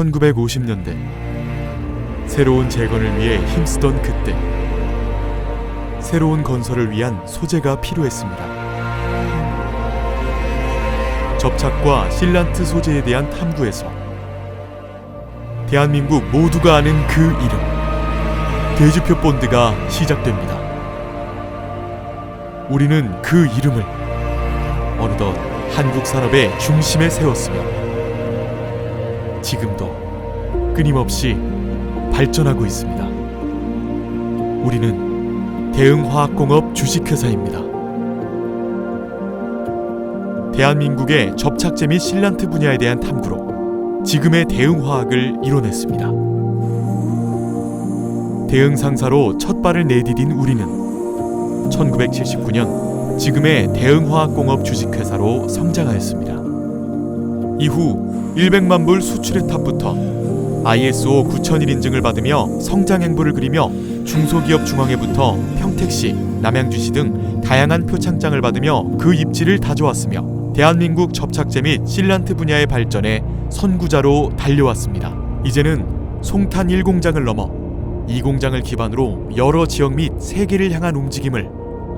1950년대 새로운 재건을 위해 힘쓰던 그때 새로운 건설을 위한 소재가 필요했습니다. 접착과 실란트 소재에 대한 탐구에서 대한민국 모두가 아는 그 이름 돼지표 본드가 시작됩니다. 우리는 그 이름을 어느덧 한국 산업의 중심에 세웠으며 지금도 끊임없이 발전하고 있습니다. 우리는 대응화학공업 주식회사입니다. 대한민국의 접착제 및 실란트 분야에 대한 탐구로 지금의 대응화학을 이뤄냈습니다. 대응 상사로 첫 발을 내디딘 우리는 1979년 지금의 대응화학공업 주식회사로 성장하였습니다. 이후 100만 불 수출의 탑부터 ISO 9001 인증을 받으며 성장 행보를 그리며 중소기업 중앙회부터 평택시, 남양주시 등 다양한 표창장을 받으며 그 입지를 다져왔으며 대한민국 접착제 및 실란트 분야의 발전에 선구자로 달려왔습니다. 이제는 송탄 1공장을 넘어 2공장을 기반으로 여러 지역 및 세계를 향한 움직임을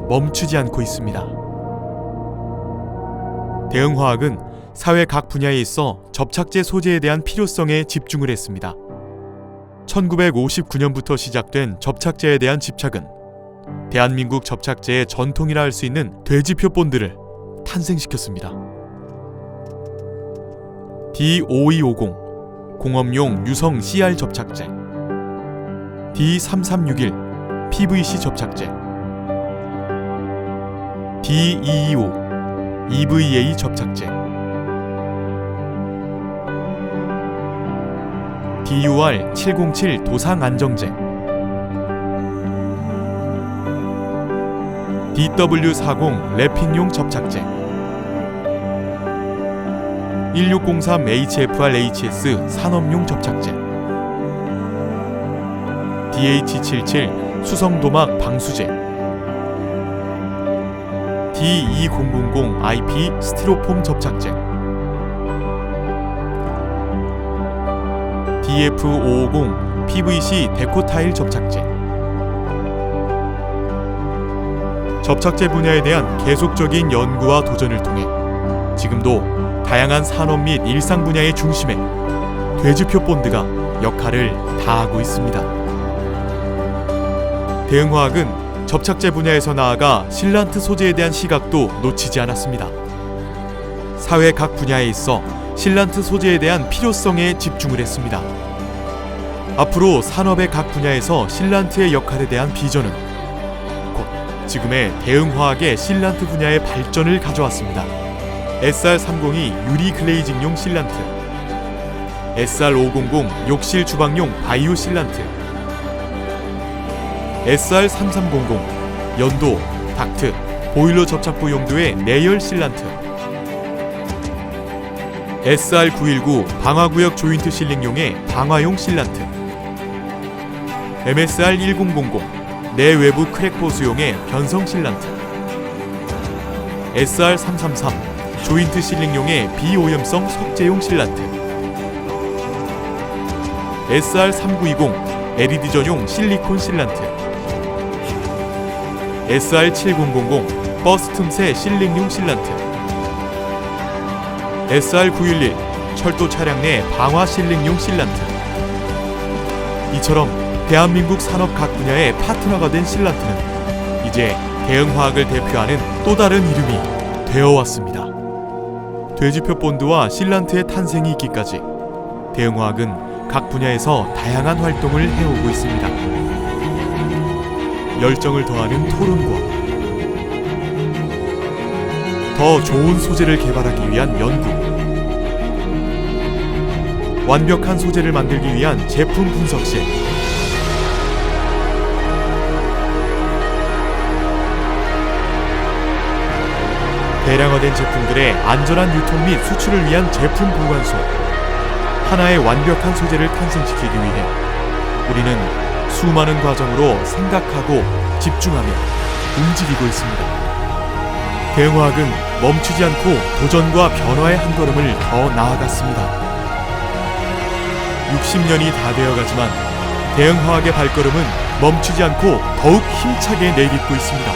멈추지 않고 있습니다. 대응화학은 사회 각 분야에 있어 접착제 소재에 대한 필요성에 집중을 했습니다. 1959년부터 시작된 접착제에 대한 집착은 대한민국 접착제의 전통이라 할 수 있는 돼지표 본드를 탄생시켰습니다. D5250 공업용 유성 CR 접착제 D3361 PVC 접착제 D225 EVA 접착제. DUR 707 도상 안정제. DW40 랩핑용 접착제. 1603 HFR HS 산업용 접착제. DH77 수성도막 방수제 D2000 IP 스티로폼 접착제 DF550 PVC 데코타일 접착제 접착제 분야에 대한 계속적인 연구와 도전을 통해 지금도 다양한 산업 및 일상 분야의 중심에 돼지표 본드가 역할을 다하고 있습니다. 대응화학은 접착제 분야에서 나아가 실란트 소재에 대한 시각도 놓치지 않았습니다. 사회 각 분야에 있어 실란트 소재에 대한 필요성에 집중을 했습니다. 앞으로 산업의 각 분야에서 실란트의 역할에 대한 비전은 곧 지금의 대응화학의 실란트 분야의 발전을 가져왔습니다. SR302 유리 글레이징용 실란트, SR500 욕실 주방용 바이오 실란트, SR3300 연도, 닥트, 보일러 접착부 용도의 내열 실란트, SR919 방화구역 조인트 실링용의 방화용 실란트, MSR1000 내외부 크랙 보수용의 변성 실란트, SR333 조인트 실링용의 비오염성 석재용 실란트, SR3920 LED 전용 실리콘 실란트, SR7000 버스 틈새 실링용 실란트, SR911 철도 차량 내 방화 실링용 실란트. 이처럼 대한민국 산업 각 분야의 파트너가 된 실란트는 이제 대응화학을 대표하는 또 다른 이름이 되어왔습니다. 돼지표 본드와 실란트의 탄생이 있기까지 대응화학은 각 분야에서 다양한 활동을 해오고 있습니다. 열정을 더하는 토론과 더 좋은 소재를 개발하기 위한 연구, 완벽한 소재를 만들기 위한 제품 분석실, 대량화된 제품들의 안전한 유통 및 수출을 위한 제품 보관소, 하나의 완벽한 소재를 탄생시키기 위해 우리는 수많은 과정으로 생각하고 집중하며 움직이고 있습니다. 대응화학은 멈추지 않고 도전과 변화의 한 걸음을 더 나아갔습니다. 60년이 다 되어가지만 대응화학의 발걸음은 멈추지 않고 더욱 힘차게 내딛고 있습니다.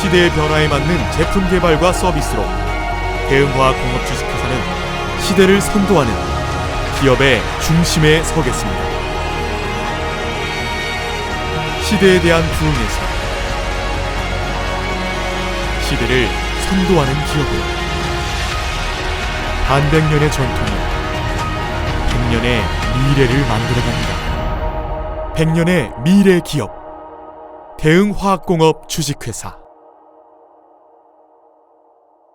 시대의 변화에 맞는 제품 개발과 서비스로 대응화학 공업 주식회사는 시대를 선도하는 기업의 중심에 서겠습니다. 시대에 대한 부응에서 시대를 선도하는 기업으로 반백년의 전통이 백년의 미래를 만들어갑니다. 백년의 미래 기업 대응화학공업 주식회사